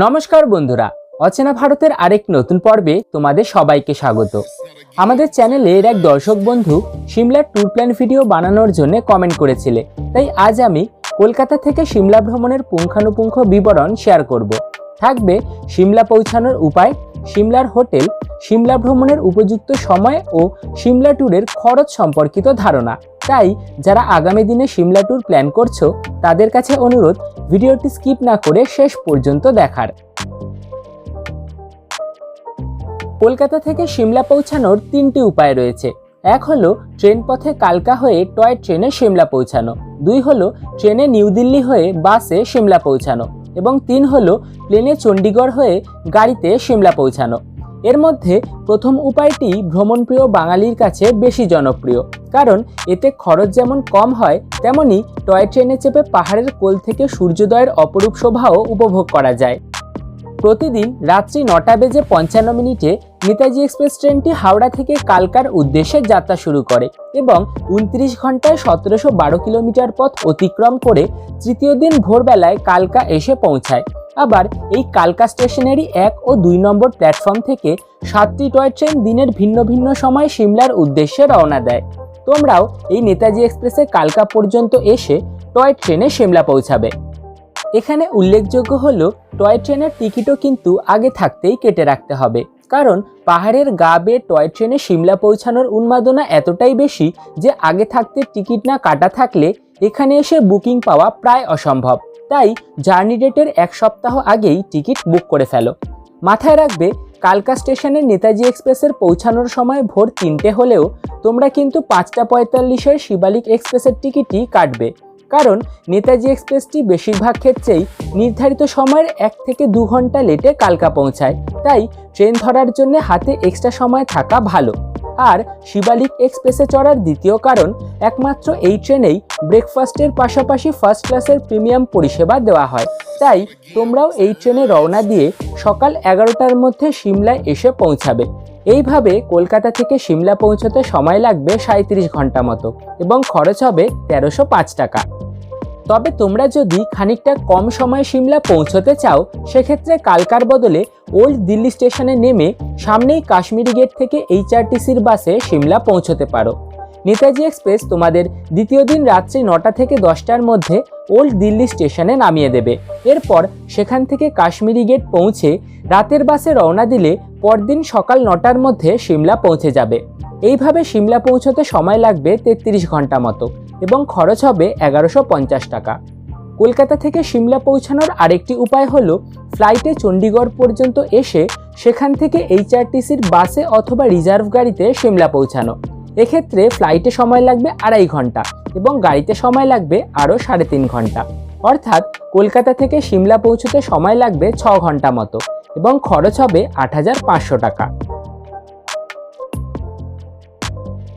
নমস্কার বন্ধুরা, অচেনা ভারতের আরেক নতুন পর্বে তোমাদের সবাইকে স্বাগত। আমাদের চ্যানেলে এর এক দর্শক বন্ধু সিমলার ট্যুর প্ল্যান ভিডিও বানানোর জন্য কমেন্ট করেছিলে, তাই আজ আমি কলকাতা থেকে সিমলা ভ্রমণের পুঙ্খানুপুঙ্খ বিবরণ শেয়ার করব। থাকবে সিমলা পৌঁছানোর উপায়, সিমলার হোটেল, সিমলা ভ্রমণের উপযুক্ত সময় ও সিমলা ট্যুরের খরচ সম্পর্কিত ধারণা। তাই যারা আগামী দিনে সিমলা ট্যুর প্ল্যান করছ, তাদের কাছে অনুরোধ ভিডিওটি স্কিপ না করে শেষ পর্যন্ত দেখার। কলকাতা থেকে সিমলা পৌঁছানোর তিনটি উপায় রয়েছে। এক হলো, ট্রেন পথে কালকা হয়ে টয় ট্রেনে সিমলা পৌঁছানো। দুই হলো, ট্রেনে নিউ দিল্লি হয়ে বাসে সিমলা পৌঁছানো। এবং তিন হলো, প্লেনে চণ্ডীগড় হয়ে গাড়িতে সিমলা পৌঁছানো। এর মধ্যে প্রথম উপায়টি ভ্রমণপ্রিয় বাঙালির কাছে বেশি জনপ্রিয়, কারণ এতে খরচ যেমন কম হয়, তেমনি টয় ট্রেনে চেপে পাহাড়ের কোল থেকে সূর্যোদয়ের অপরূপ শোভাও উপভোগ করা যায়। প্রতিদিন রাত্রি নটা বেজে পঞ্চান্ন মিনিটে নেতাজি এক্সপ্রেস ট্রেনটি হাওড়া থেকে কালকার উদ্দেশ্যে যাত্রা শুরু করে এবং উনত্রিশ ঘন্টায় সতেরোশো বারো কিলোমিটার পথ অতিক্রম করে তৃতীয় দিন ভোরবেলায় কালকা এসে পৌঁছায়। আবার এই কালকা স্টেশনেরই এক ও দুই নম্বর প্ল্যাটফর্ম থেকে সাতটি টয় ট্রেন দিনের ভিন্ন ভিন্ন সময় সিমলার উদ্দেশ্যে রওনা দেয়। তোমরাও এই নেতাজি এক্সপ্রেসে কালকা পর্যন্ত এসে টয় ট্রেনে সিমলা পৌঁছাবে। এখানে উল্লেখযোগ্য হলো, টয় ট্রেনের টিকিটও কিন্তু আগে থাকতেই কেটে রাখতে হবে। কারণ পাহাড়ের গা বেয়ে টয় ট্রেনে সিমলা পৌঁছানোর উন্মাদনা এতটাই বেশি যে আগে থাকতে টিকিট না কাটা থাকলে এখানে এসে বুকিং পাওয়া প্রায় অসম্ভব। তাই জার্নি ডেটের এক সপ্তাহ আগেই টিকিট বুক করে ফেলো। মাথায় রাখবে, কালকা স্টেশনে নেতাজি এক্সপ্রেসের পৌঁছানোর সময় ভোর তিনটে হলেও তোমরা কিন্তু পাঁচটা পঁয়তাল্লিশের শিবালিক এক্সপ্রেসের টিকিটই কাটবে। কারণ নেতাজি এক্সপ্রেসটি বেশিরভাগ ক্ষেত্রেই নির্ধারিত সময়ের এক থেকে দু ঘণ্টা লেটে কালকা পৌঁছায়। তাই ট্রেন ধরার জন্য হাতে এক্সট্রা সময় থাকা ভালো। আর শিবালিক এক্সপ্রেসে চড়ার দ্বিতীয় কারণ, একমাত্র এই ট্রেনেই ব্রেকফাস্টের পাশাপাশি ফার্স্ট ক্লাসের প্রিমিয়াম পরিষেবা দেওয়া হয়। তাই তোমরাও এই ট্রেনে রওনা দিয়ে সকাল এগারোটার মধ্যে সিমলায় এসে পৌঁছাবে। এইভাবে কলকাতা থেকে সিমলা পৌঁছতে সময় লাগবে সাঁত্রিশ ঘণ্টা মতো এবং খরচ হবে তেরোশো পাঁচ টাকা। তবে তোমরা যদি খানিকটা কম সময়ে সিমলা পৌঁছতে চাও, সেক্ষেত্রে কালকার বদলে ওল্ড দিল্লি স্টেশনে নেমে সামনেই কাশ্মীরি গেট থেকে এইচআরটিসির বাসে সিমলা পৌঁছতে পারো। নেতাজি এক্সপ্রেস তোমাদের দ্বিতীয় দিন রাত্রি নটা থেকে দশটার মধ্যে ওল্ড দিল্লি স্টেশনে নামিয়ে দেবে। এরপর সেখান থেকে কাশ্মীরি গেট পৌঁছে রাতের বাসে রওনা দিলে পরদিন সকাল নটার মধ্যে সিমলা পৌঁছে যাবে। এইভাবে সিমলা পৌঁছতে সময় লাগবে তেত্রিশ ঘণ্টা মতো। এবং খরচ হবে এগারোশো পঞ্চাশ টাকা। কলকাতা থেকে সিমলা পৌঁছানোর আরেকটি উপায় হলো ফ্লাইটে চণ্ডীগড় পর্যন্ত এসে সেখান থেকে এইচআরটিসির বাসে অথবা রিজার্ভ গাড়িতে সিমলা পৌঁছানো। এক্ষেত্রে ফ্লাইটে সময় লাগবে আড়াই ঘণ্টা এবং গাড়িতে সময় লাগবে আরও সাড়ে তিন ঘণ্টা। অর্থাৎ কলকাতা থেকে সিমলা পৌঁছতে সময় লাগবে ছ ঘণ্টা মতো এবং খরচ হবে আট হাজার পাঁচশো টাকা।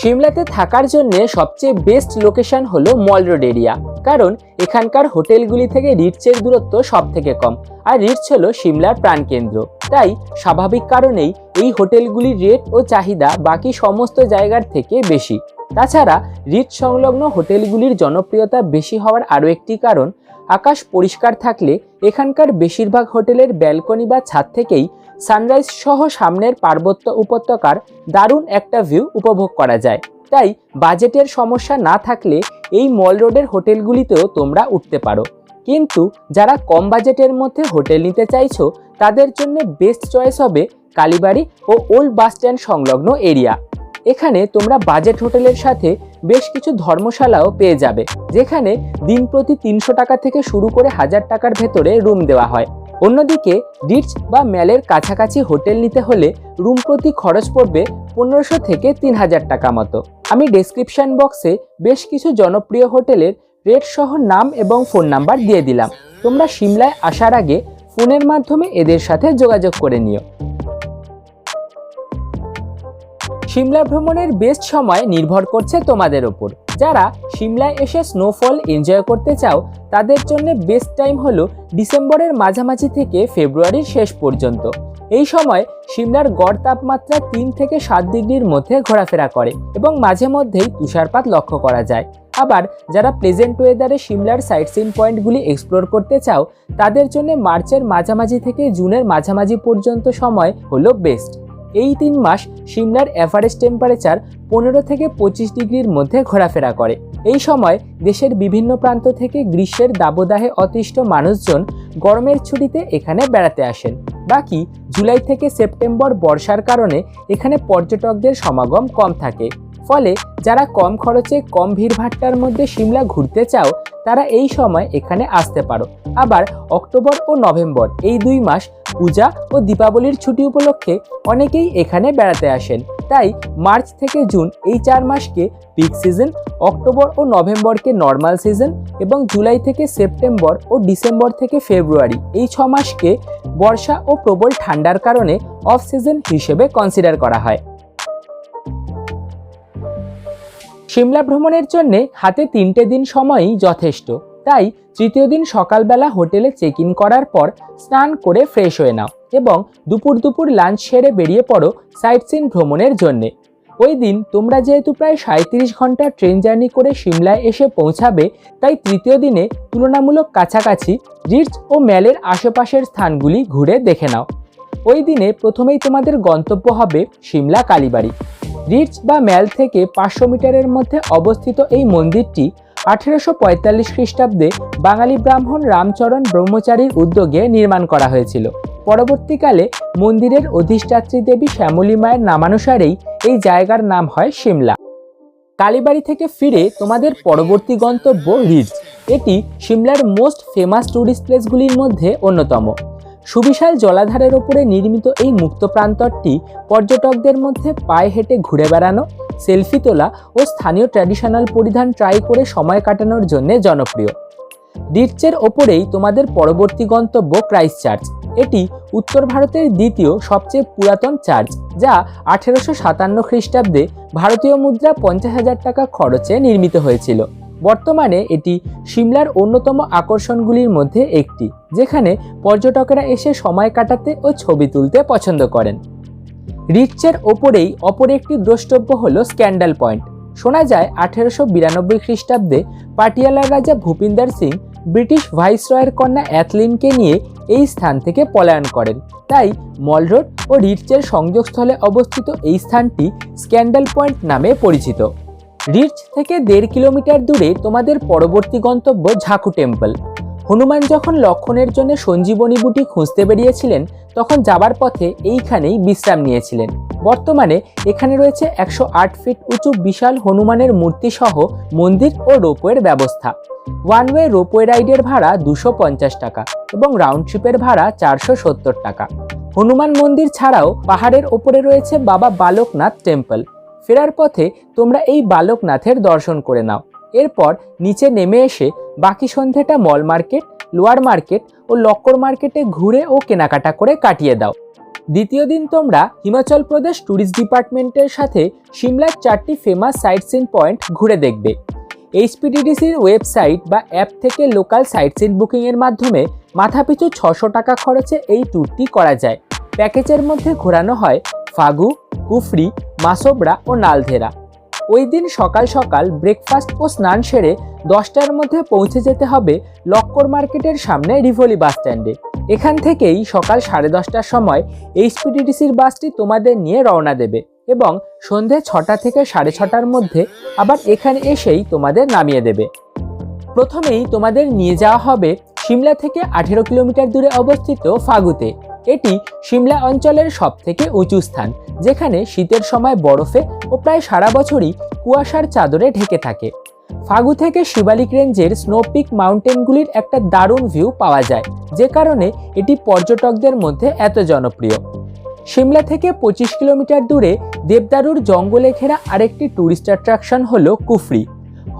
সিমলাতে থাকার জন্য সবচেয়ে বেস্ট লোকেশন হলো মল রোড এরিয়া কারণ এখানকার হোটেলগুলি থেকে রিটসের দূরত্ব সব থেকে কম, আর রিটস হলো সিমলার প্রাণকেন্দ্র। তাই স্বাভাবিক কারণেই এই হোটেলগুলির রেট ও চাহিদা বাকি সমস্ত জায়গার থেকে বেশি। তাছাড়া রিট সংলগ্ন হোটেলগুলির জনপ্রিয়তা বেশি হওয়ার আরও একটি কারণ, আকাশ পরিষ্কার থাকলে এখানকার বেশিরভাগ হোটেলের ব্যালকনি বা ছাদ থেকেই সানরাইজ সহ সামনের পার্বত্য উপত্যকার দারুণ একটা ভিউ উপভোগ করা যায়। তাই বাজেটের সমস্যা না থাকলে এই মল রোডের হোটেলগুলিতেও তোমরা উঠতে পারো। কিন্তু যারা কম বাজেটের মধ্যে হোটেল নিতে চাইছো, তাদের জন্য বেস্ট চয়েস হবে কালীবাড়ি ও ওল্ড বাস স্ট্যান্ড সংলগ্ন এরিয়া। এখানে তোমরা বাজেট হোটেলের সাথে বেশ কিছু ধর্মশালাও পেয়ে যাবে, যেখানে দিন প্রতি তিনশো টাকা থেকে শুরু করে হাজার টাকার ভেতরে রুম দেওয়া হয়। অন্যদিকে রিটস বা ম্যালের কাছাকাছি হোটেল নিতে হলে রুম প্রতি খরচ পড়বে পনেরোশো থেকে তিন হাজার টাকা মতো। আমি ডেসক্রিপশন বক্সে বেশ কিছু জনপ্রিয় হোটেলের রেট সহ নাম এবং ফোন নাম্বার দিয়ে দিলাম। তোমরা সিমলায় আসার আগে ফোনের মাধ্যমে এদের সাথে যোগাযোগ করে নিও। সিমলা ভ্রমণের বেস্ট সময় নির্ভর করছে তোমাদের ওপর যারা সিমলায় এসে স্নোফল এনজয় করতে চাও, তাদের জন্য বেস্ট টাইম হলো ডিসেম্বরের মাঝামাঝি থেকে ফেব্রুয়ারির শেষ পর্যন্ত। এই সময় সিমলার গড় তাপমাত্রা তিন থেকে সাত ডিগ্রির মধ্যে ঘোরাফেরা করে এবং মাঝে মধ্যেই তুষারপাত লক্ষ্য করা যায়। আবার যারা প্লেজেন্ট ওয়েদারে সিমলার সাইট সিন পয়েন্টগুলি এক্সপ্লোর করতে চাও, তাদের জন্য মার্চের মাঝামাঝি থেকে জুনের মাঝামাঝি পর্যন্ত সময় হলো বেস্ট এই তিন মাস সিমলার অ্যাভারেজ টেম্পারেচার পনেরো থেকে পঁচিশ ডিগ্রির মধ্যে ঘোরাফেরা করে। এই সময় দেশের বিভিন্ন প্রান্ত থেকে গ্রীষ্মের দাবদাহে অতিষ্ঠ মানুষজন গরমের ছুটিতে এখানে বেড়াতে আসেন। বাকি জুলাই থেকে সেপ্টেম্বর বর্ষার কারণে এখানে পর্যটকদের সমাগম কম থাকে। ফলে যারা কম খরচে কম ভিড়ভাট্টার মধ্যে সিমলা ঘুরতে চাও, তারা এই সময় এখানে আসতে পারো। আবার অক্টোবর ও নভেম্বর এই দুই মাস পূজা ও দীপাবলির ছুটি উপলক্ষে অনেকেই এখানে বেড়াতে আসেন। তাই মার্চ থেকে জুন এই চার মাসকে পিক সিজন, অক্টোবর ও নভেম্বরকে নর্মাল সিজন এবং জুলাই থেকে সেপ্টেম্বর ও ডিসেম্বর থেকে ফেব্রুয়ারি এই ছ মাসকে বর্ষা ও প্রবল ঠান্ডার কারণে অফ সিজন হিসেবে কনসিডার করা হয়। সিমলা ভ্রমণের জন্য হাতে তিনটে দিন সময়ই যথেষ্ট। তাই তৃতীয় দিন সকালবেলা হোটেলে চেক ইন করার পর স্নান করে ফ্রেশ হয়ে নাও এবং দুপুর দুপুর লাঞ্চ সেরে বেরিয়ে পড়ো সাইট সিন ভ্রমণের জন্যে। ওই দিন তোমরা যেহেতু প্রায় সাঁত্রিশ ঘণ্টা ট্রেন জার্নি করে সিমলায় এসে পৌঁছাবে, তাই তৃতীয় দিনে তুলনামূলক কাছাকাছি রিচ ও ম্যালের আশেপাশের স্থানগুলি ঘুরে দেখে নাও। ওই দিনে প্রথমেই তোমাদের গন্তব্য হবে সিমলা কালীবাড়ি রিচ বা ম্যাল থেকে পাঁচশো মিটারের মধ্যে অবস্থিত এই মন্দিরটি আঠেরোশো পঁয়তাল্লিশ খ্রিস্টাব্দে বাঙালি ব্রাহ্মণ রামচরণ ব্রহ্মচারীর উদ্যোগে নির্মাণ করা হয়েছিল। পরবর্তীকালে মন্দিরের অধিষ্ঠাত্রী দেবী শ্যামলী মায়ের নামানুসারেই এই জায়গার নাম হয় সিমলা। কালীবাড়ি থেকে ফিরে তোমাদের পরবর্তী গন্তব্য রিচ। এটি সিমলার মোস্ট ফেমাস ট্যুরিস্ট প্লেসগুলির মধ্যে অন্যতম। সুবিশাল জলাধারের ওপরে নির্মিত এই মুক্ত প্রান্তরটি পর্যটকদের মধ্যে পায়ে হেঁটে ঘুরে বেড়ানো, সেলফি তোলা ও স্থানীয় ট্র্যাডিশনাল পরিধান ট্রাই করে সময় কাটানোর জন্য জনপ্রিয়। ডিটচের ওপরেই তোমাদের পরবর্তী গন্তব্য ক্রাইস্ট চার্চ। এটি উত্তর ভারতের দ্বিতীয় সবচেয়ে পুরাতন চার্চ, যা আঠেরোশো সাতান্ন খ্রিস্টাব্দে ভারতীয় মুদ্রা পঞ্চাশ হাজার টাকা খরচে নির্মিত হয়েছিল। বর্তমানে এটি সিমলার অন্যতম আকর্ষণগুলির মধ্যে একটি, যেখানে পর্যটকেরা এসে সময় কাটাতে ও ছবি তুলতে পছন্দ করেন। রিচের ওপরেই অপর একটি দ্রষ্টব্য হল স্ক্যান্ডাল পয়েন্ট। শোনা যায়, আঠেরোশো বিরানব্বই খ্রিস্টাব্দে পাটিয়ালার রাজা ভূপিন্দর সিং ব্রিটিশ ভাইসরয়ের কন্যা অ্যাথলিনকে নিয়ে এই স্থান থেকে পলায়ন করেন। তাই মল রোড ও রিচের সংযোগস্থলে অবস্থিত এই স্থানটি স্ক্যান্ডাল পয়েন্ট নামে পরিচিত। রিচ থেকে দেড় কিলোমিটার দূরে তোমাদের পরবর্তী গন্তব্য ঝাকু টেম্পল। হনুমান যখন লক্ষণের জন্য সঞ্জীবনী বুটি খুঁজতে বেরিয়েছিলেন, তখন যাবার পথে এইখানেই বিশ্রাম নিয়েছিলেন। বর্তমানে এখানে রয়েছে একশো আট ফিট উঁচু বিশাল হনুমানের মূর্তি সহ মন্দির ও রোপওয়ের ব্যবস্থা। ওয়ান ওয়ে রোপওয়ে রাইডের ভাড়া দুশো পঞ্চাশ টাকা এবং রাউন্ড ট্রিপের ভাড়া চারশো সত্তর টাকা। হনুমান মন্দির ছাড়াও পাহাড়ের ওপরে রয়েছে বাবা বালকনাথ টেম্পল। ফেরার পথে তোমরা এই বালকনাথের দর্শন করে নাও। এরপর নিচে নেমে এসে বাকি সন্ধ্যেটা মল মার্কেট, লোয়ার মার্কেট ও লক্কর মার্কেটে ঘুরে ও কেনাকাটা করে কাটিয়ে দাও। দ্বিতীয় দিন তোমরা হিমাচল প্রদেশ ট্যুরিস্ট ডিপার্টমেন্টের সাথে সিমলার চারটি ফেমাস সাইট সিন পয়েন্ট ঘুরে দেখবে। এইচপিডিডিসির ওয়েবসাইট বা অ্যাপ থেকে লোকাল সাইট সিন বুকিংয়ের মাধ্যমে মাথাপিছু ছশো টাকা খরচে এই ট্যুরটি করা যায়। প্যাকেজের মধ্যে ঘোরানো হয় ফাগু, কুফরি মাসোবড়া ও নালধেরা। ওই দিন সকাল সকাল ব্রেকফাস্ট ও স্নান সেরে দশটার মধ্যে পৌঁছে যেতে হবে লক্কর মার্কেটের সামনে রিভলি বাস স্ট্যান্ডে এখান থেকেই সকাল সাড়ে দশটার সময় এইচপিডিডিসির বাসটি তোমাদের নিয়ে রওনা দেবে এবং সন্ধে ছটা থেকে সাড়ে ছটার মধ্যে আবার এখানে এসেই তোমাদের নামিয়ে দেবে। প্রথমেই তোমাদের নিয়ে যাওয়া হবে সিমলা থেকে আঠেরো কিলোমিটার দূরে অবস্থিত ফাগুতে। এটি সিমলা অঞ্চলের সব থেকে উঁচু স্থান, যেখানে শীতের সময় বরফে ও প্রায় সারা বছরই কুয়াশার চাদরে ঢেকে থাকে। ফাগু থেকে শিবালিক রেঞ্জের স্নোপিক মাউন্টেনগুলির একটা দারুণ ভিউ পাওয়া যায়, যে কারণে এটি পর্যটকদের মধ্যে এত জনপ্রিয়। সিমলা থেকে পঁচিশ কিলোমিটার দূরে দেবদারুর জঙ্গলে ঘেরা আরেকটি ট্যুরিস্ট অ্যাট্রাকশন হল কুফরি।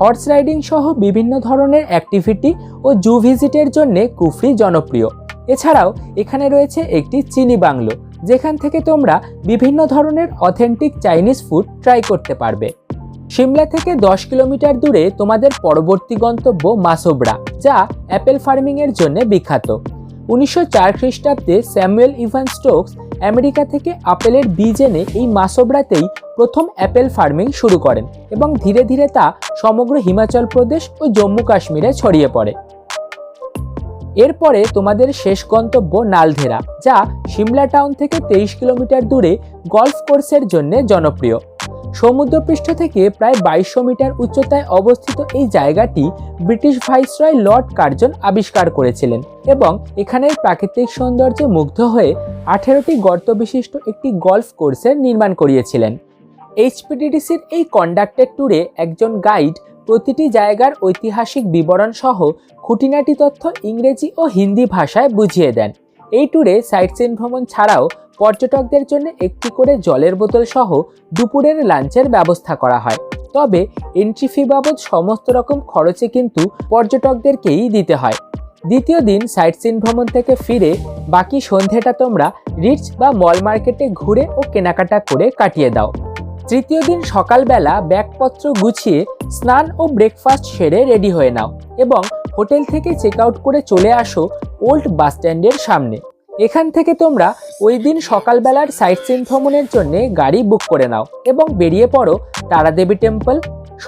হর্স রাইডিং সহ বিভিন্ন ধরনের অ্যাক্টিভিটি ও জু ভিজিটের জন্য কুফরি জনপ্রিয়। এছাড়াও এখানে রয়েছে একটি চিনি বাংলো, যেখান থেকে তোমরা বিভিন্ন ধরনের অথেন্টিক চাইনিজ ফুড ট্রাই করতে পারবে। সিমলা থেকে দশ কিলোমিটার দূরে তোমাদের পরবর্তী গন্তব্য মাসোবড়া যা অ্যাপেল ফার্মিংয়ের জন্য বিখ্যাত। উনিশশো চার খ্রিস্টাব্দে স্যামুয়েল ইভান স্টোকস আমেরিকা থেকে আপেলের বীজ এনে এই মাসোবরাতেই প্রথম অ্যাপেল ফার্মিং শুরু করেন এবং ধীরে ধীরে তা সমগ্র হিমাচল প্রদেশ ও জম্মু কাশ্মীরে ছড়িয়ে পড়ে। এরপরে তোমাদের শেষ গন্তব্য নালধেরা, যা সিমলা টাউন থেকে তেইশ কিলোমিটার দূরে গলফ কোর্সের জন্য জনপ্রিয়। সমুদ্রপৃষ্ঠ থেকে প্রায় বাইশশো মিটার উচ্চতায় অবস্থিত এই জায়গাটি ব্রিটিশ ভাইসরয় লর্ড কার্জন আবিষ্কার করেছিলেন এবং এখানের প্রাকৃতিক সৌন্দর্যে মুগ্ধ হয়ে আঠেরোটি গর্ত বিশিষ্ট একটি গলফ কোর্সের নির্মাণ করিয়েছিলেন। এইচপিডিডিসির এই কন্ডাক্টেড ট্যুরে একজন গাইড প্রতিটি জায়গার ঐতিহাসিক বিবরণ সহ খুঁটিনাটি তথ্য ইংরেজি ও হিন্দি ভাষায় বুঝিয়ে দেন। এই ট্যুরে সাইটসিন ভ্রমণ ছাড়াও পর্যটকদের জন্য একটি করে জলের বোতল সহ দুপুরের লাঞ্চের ব্যবস্থা করা হয়। তবে এন্ট্রি ফি বাবদ সমস্ত রকম খরচে কিন্তু পর্যটকদেরকেই দিতে হয়। দ্বিতীয় দিন সাইটসিন ভ্রমণ থেকে ফিরে বাকি সন্ধেটা তোমরা রিচ বা মল মার্কেটে ঘুরে ও কেনাকাটা করে কাটিয়ে দাও। তৃতীয় দিন সকালবেলা ব্যাগপত্র গুছিয়ে স্নান ও ব্রেকফাস্ট সেরে রেডি হয়ে নাও এবং হোটেল থেকে চেক আউট করে চলে আসো ওল্ড বাস স্ট্যান্ডের সামনে। এখান থেকে তোমরা ওই দিন সকালবেলার সাইট সিন ভ্রমণের জন্য গাড়ি বুক করে নাও এবং বেরিয়ে পড়ো Taradevi temple,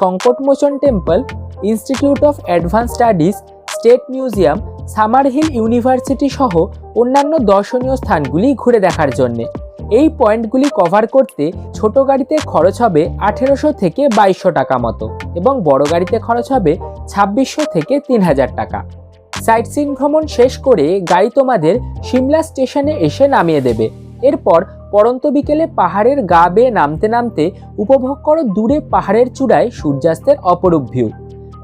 Sankatmochan temple, institute of advance studies, state museum, summer hill university সহ অন্যান্য দর্শনীয় স্থানগুলি ঘুরে দেখার জন্যে। এই পয়েন্টগুলি কভার করতে ছোট গাড়িতে খরচ হবে আঠেরোশো থেকে বাইশশো টাকা মতো এবং বড় গাড়িতে খরচ হবে ছাব্বিশশো থেকে তিন হাজার টাকা। সাইট সিন ভ্রমণ শেষ করে গাড়ি তোমাদের সিমলা স্টেশনে এসে নামিয়ে দেবে। এরপর পরন্ত বিকেলে পাহাড়ের গা বেয়ে নামতে নামতে উপভোগ করো দূরে পাহাড়ের চূড়ায় সূর্যাস্তের অপরূপ ভিউ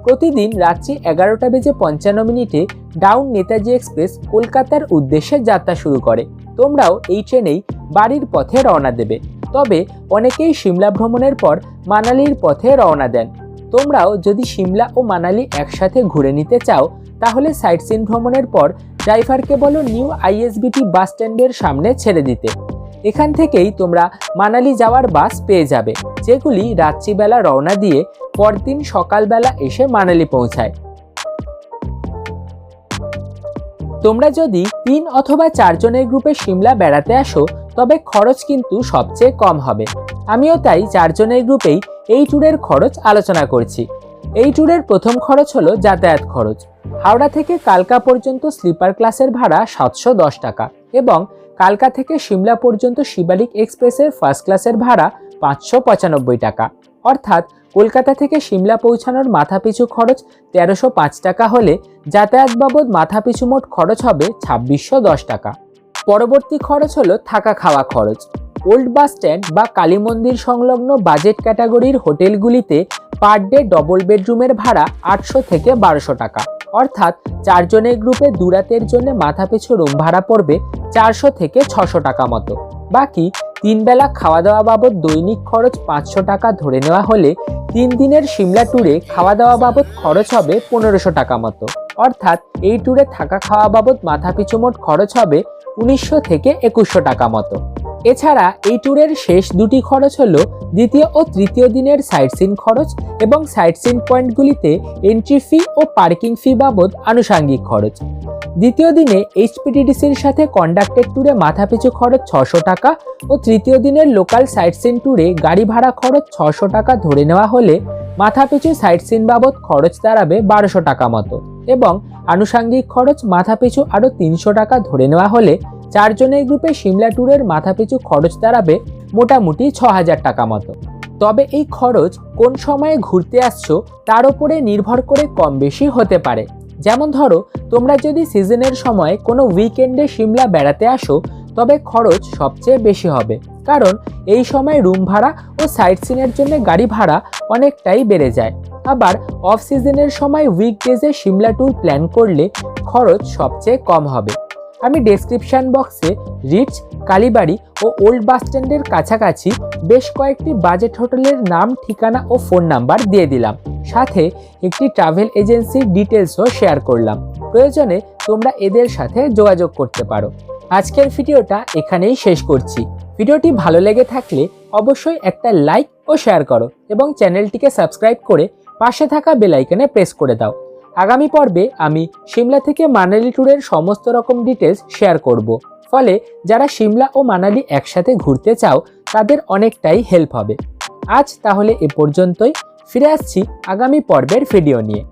প্রতিদিন রাত্রি এগারোটা বেজে পঞ্চান্ন মিনিটে ডাউন নেতাজি এক্সপ্রেস কলকাতার উদ্দেশ্যে যাত্রা শুরু করে। তোমরাও এই ট্রেনেই বাড়ির পথে রওনা দেবে। তবে অনেকেই সিমলা ভ্রমণের পর মানালির পথে রওনা দেন। তোমরাও যদি সিমলা ও মানালি একসাথে ঘুরে নিতে চাও, তাহলে সাইট সিন ভ্রমণের পর ড্রাইভারকে বলো নিউ আইএসবিটি বাস স্ট্যান্ডের সামনে ছেড়ে দিতে। এখান থেকেই তোমরা মানালি যাওয়ার বাস পেয়ে যাবে, যেগুলি রাত্রিবেলা রওনা দিয়ে পরদিন সকালবেলা এসে মানালি পৌঁছায়। তোমরা যদি তিন অথবা চারজনের গ্রুপে সিমলা বেড়াতে আসো, তবে খরচ কিন্তু সবচেয়ে কম হবে। আমিও তাই চারজনের গ্রুপেই এই ট্যুরের খরচ আলোচনা করছি। এই ট্যুরের প্রথম খরচ হলো যাতায়াত খরচ। হাওড়া থেকে কালকা পর্যন্ত স্লিপার ক্লাসের ভাড়া সাতশো দশ টাকা এবং কালকা থেকে সিমলা পর্যন্ত শিবালিক এক্সপ্রেসের ফার্স্ট ক্লাসের ভাড়া পাঁচশো পঁচানব্বই টাকা। অর্থাৎ কলকাতা থেকে সিমলা পৌঁছানোর মাথাপিছু খরচ তেরোশো পাঁচ টাকা হলে যাতায়াত বাবদ মাথাপিছু মোট খরচ হবে ছাব্বিশশো দশ টাকা। পরবর্তী খরচ হলো থাকা খাওয়া খরচ। ওল্ড বাস স্ট্যান্ড বা কালী মন্দির সংলগ্ন বাজেট ক্যাটাগরির হোটেলগুলিতে পার ডে ডবল বেডরুমের ভাড়া আটশো থেকে বারোশো টাকা। অর্থাৎ চারজনের গ্রুপে দুরাতের জন্য মাথাপিছু রুম ভাড়া পড়বে চারশো থেকে ছশো টাকা মতো। বাকি তিন বেলা খাওয়া দাওয়া বাবদ দৈনিক খরচ পাঁচশো টাকা ধরে নেওয়া হলে তিন দিনের সিমলা ট্যুরে খাওয়া দাওয়া বাবদ খরচ হবে পনেরোশো টাকা মতো। অর্থাৎ এই ট্যুরে থাকা খাওয়া বাবদ মাথাপিছু মোট খরচ হবে উনিশশো থেকে একুশশো টাকা মতো। এছাড়া এই ট্যুরের শেষ দুটি খরচ হলো দ্বিতীয় ও তৃতীয় দিনের সাইট সিন খরচ এবং সাইট সিন পয়েন্টগুলিতে এন্ট্রি ফি ও পার্কিং ফি বাবদ আনুষাঙ্গিক খরচ। দ্বিতীয় দিনে এইচপিটিডিসির সাথে কন্ডাক্টেড ট্যুরে মাথাপিছু খরচ ছশো টাকা ও তৃতীয় দিনের লোকাল সাইট সিন ট্যুরে গাড়ি ভাড়া খরচ ছশো টাকা ধরে নেওয়া হলে মাথাপিছু সাইট সিন বাবদ খরচ দাঁড়াবে বারোশো টাকা মতো এবং আনুষাঙ্গিক খরচ মাথাপিছু আরও তিনশো টাকা ধরে নেওয়া হলে চারজনের গ্রুপে সিমলা ট্যুরের মাথাপিছু খরচ দাঁড়াবে মোটামুটি ছ হাজার টাকা মতো। তবে এই খরচ কোন সময়ে ঘুরতে আসছো তার উপরে নির্ভর করে কম বেশি হতে পারে। যেমন ধরো, তোমরা যদি সিজনের সময় কোনো উইকেন্ডে সিমলা বেড়াতে আসো, তবে খরচ সবচেয়ে বেশি হবে। কারণ এই সময় রুম ভাড়া ও সাইট সিনের জন্য গাড়ি ভাড়া অনেকটাই বেড়ে যায়। আবার অফ সিজনের সময় উইকডেজে সিমলা ট্যুর প্ল্যান করলে খরচ সবচেয়ে কম হবে। আমি ডেসক্রিপশন বক্সে রিচ কালীবাড়ি ও ওল্ড বাস স্ট্যান্ডের কাছাকাছি বেশ কয়েকটি বাজেট হোটেলের নাম, ঠিকানা ও ফোন নাম্বার দিয়ে দিলাম। সাথে একটি ট্রাভেল এজেন্সির ডিটেলসও শেয়ার করলাম। প্রয়োজনে তোমরা এদের সাথে যোগাযোগ করতে পারো। আজকের ভিডিওটা এখানেই শেষ করছি। ভিডিওটি ভালো লেগে থাকলে অবশ্যই একটা লাইক ও শেয়ার করো এবং চ্যানেলটিকে সাবস্ক্রাইব করে পাশে থাকা বেল আইকনে প্রেস করে দাও। আগামী পর্বে আমি সিমলা থেকে মানালি ট্যুরের সমস্ত রকম ডিটেলস শেয়ার করব। ফলে যারা সিমলা ও মানালি একসাথে ঘুরতে চাও, তাদের অনেকটাই হেল্প হবে। আজ তাহলে এ পর্যন্তই। ফিরে আসছি আগামী পর্বের ভিডিও নিয়ে।